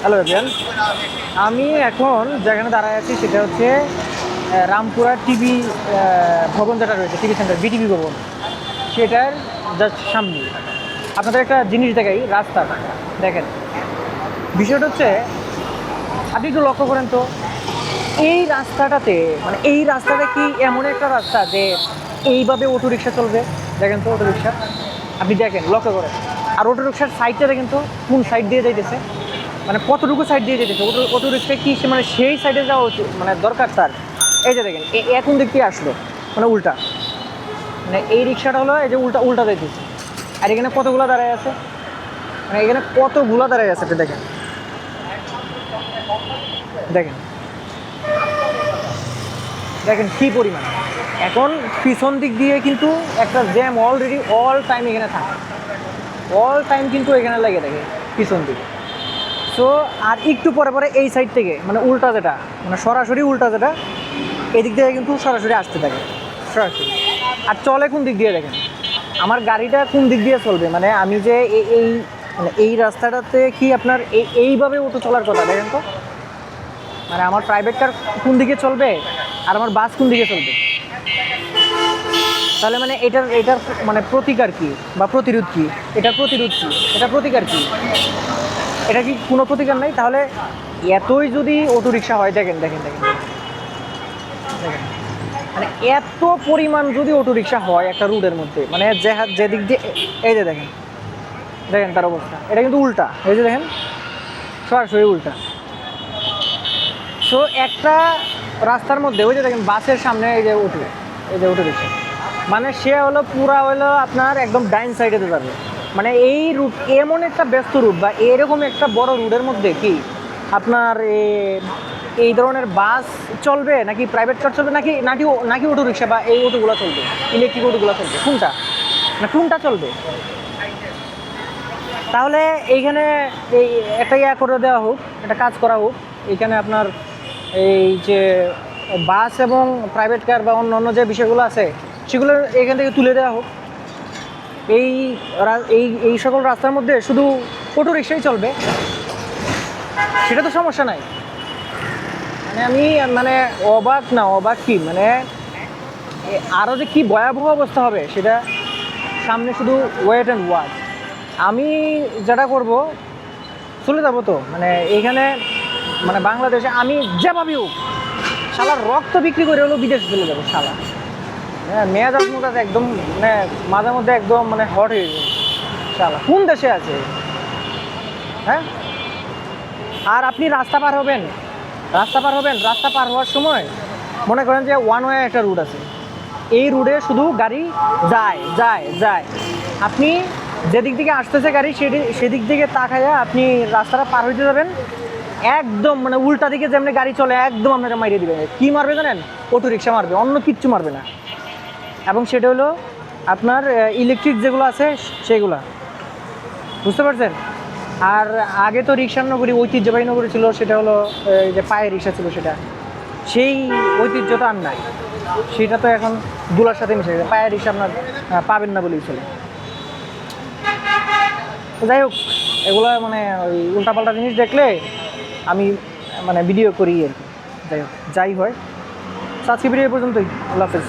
Hello avian আমি এখন যেখানে দাঁড়ায় আছি সেটা হচ্ছে রামপুরা টিভি ভবন যেটা রয়েছে, টিভি সেন্টার, বিটিভি ভবন। সেটার জাস্ট সামনে। আপনাদের একটা জিনিস দেখাই, রাস্তা। দেখেন। বিষয়টা হচ্ছে, আপনি একটু লক্ষ্য করেন তো, এই রাস্তাটাতে মানে এই রাস্তাটা কি এমন একটা রাস্তা যে এইভাবে অটো রিক্সা চলবে? দেখেন তো অটো রিক্সা আপনি দেখেন, লক্ষ্য করেন। আর অটো রিক্সার সাইডটা দেখেন তো, কোন সাইড দিয়ে যাইতেছে? মানে কতটুকু সাইড দিয়ে যেতেছে? অটো অটো রিক্সা কি মানে সেই সাইডে যাওয়া উচিত? মানে দরকার তার? এই যে দেখেন এখন দিক দিয়ে আসলো মানে উল্টা। মানে এই রিক্সাটা হলো এই যে উল্টা উল্টা যাইতেছে আর এখানে কতগুলো দাঁড়ায় আছে? মানে এখানে কতগুলো দাঁড়ায় আছে এটা দেখেন। দেখেন। দেখেন কী পরিমাণ। এখন পিছন দিক দিয়ে কিন্তু একটা জ্যাম অলরেডি অল টাইম এখানে থাকে। অল টাইম কিন্তু এখানে লেগে থাকে পিছন দিকে। সো আর একটু পরে পরে এই সাইড থেকে মানে উল্টা যেটা মানে সরাসরি উল্টা যেটা এদিক থেকে কিন্তু সরাসরি আসতে থাকে। সরাসরি। আর চলে কোন দিক দিয়ে দেখেন? আমার গাড়িটা কোন দিক দিয়ে চলবে? মানে আমি যে এই মানে এই রাস্তাটাতে কি আপনার এই- এইভাবে অটো চলার কথা দেখেন তো? মানে আমার প্রাইভেট কার কোন দিকে চলবে? আর আমার বাস কোন দিকে চলবে? তাহলে মানে এটার এটার মানে প্রতিকার কি? বা প্রতিরোধ কি? এটার প্রতিরোধ কি? এটা প্রতিকার কি? এটা কি কোনো প্রতিকার নাই? তাহলে এতই যদি অটো রিক্সা হয়, দেখেন দেখেন দেখেন দেখেন। মানে এত পরিমাণ যদি অটো রিক্সা হয় একটা রুটের মধ্যে মানে যে হাত যেদিক দিয়ে এই যে দেখেন দেখেন তার অবস্থা। এটা কিন্তু উল্টা। এই যে দেখেন, সরাসরি উল্টা। সো একটা রাস্তার মধ্যে, ওই যে দেখেন, বাসের সামনে এই যে উঠে এই যে উঠে দিচ্ছে মানে সে হলো পুরা হলো আপনার একদম ডাইন সাইডে যাবে। মানে এই রুট এমন একটা ব্যস্ত রুট বা এরকম একটা বড় রুটের মধ্যে কি আপনার এই ধরনের বাস চলবে নাকি প্রাইভেট কার চলবে নাকি নাকি নাকি অটো রিক্সা বা এই অটোগুলো চলবে? ইলেকট্রিক অটোগুলো চলবে। কোনটা? না কোনটা চলবে? তাহলে এইখানে এই একটা ইয়া করে দেওয়া হোক, একটা কাজ করা হোক। এইখানে আপনার এই যে বাস এবং প্রাইভেট কার বা অন্য অন্য যে বিষয়গুলো আছে, সেগুলো এখান থেকে তুলে দেওয়া হোক। এই এই এই সকল রাস্তার মধ্যে শুধু অটো রিক্সাই চলবে? সেটা তো সমস্যা নাই। মানে আমি মানে অবাক না, অবাক কি? মানে আরও যে কি ভয়াবহ অবস্থা হবে সেটা সামনে শুধু ওয়েট অ্যান্ড ওয়াচ আমি যেটা করব, চলে যাব তো। মানে এইখানে মানে বাংলাদেশে আমি যেভাবে হোক শালার রক্ত বিক্রি করে হলেও বিদেশে চলে যাব, শালা। হ্যাঁ মেয়াজ মুখাজ একদম মানে মাঝে মধ্যে একদম মানে হট হয়ে যায় শালা কোন দেশে আছে? হ্যাঁ? আর আপনি রাস্তা পার হবেন? রাস্তা পার হবেন? রাস্তা পার হওয়ার সময় মনে করেন যে ওয়ান ওয়ে একটা রুট আছে। এই রুটে শুধু গাড়ি যায় যায় যায়। আপনি যেদিক থেকে আসতেছে গাড়ি সেদি সেদিক থেকে তাকাইয়া আপনি রাস্তাটা পার হইতে যাবেন। একদম মানে উল্টা দিকে যেমনি গাড়ি চলে, একদম আপনাকে মারিয়ে দিবে। কি মারবে জানেন? অটো রিক্সা মারবে, অন্য কিচ্ছু মারবে না। এবং সেটা হলো আপনার ইলেকট্রিক যেগুলো আছে, সেগুলা। বুঝতে পারছেন? আর আগে তো রিক্সার নগরী ঐতিহ্যবাহী নগরী ছিল, সেটা হলো এই যে পায়ে রিক্সা ছিল সেটা। সেই ঐতিহ্যটা আর নাই। সেটা তো এখন দুলার সাথে মিশে গেছে। পায়ে রিক্সা আপনার পাবেন না বলেই চলে। যাই হোক, এগুলো মানে ওই উল্টাপাল্টা জিনিস দেখলে আমি মানে ভিডিও করি আর কি। যাই হোক, যাই হয়। আজকে ভিডিও পর্যন্তই। আল্লাহ হাফেজ।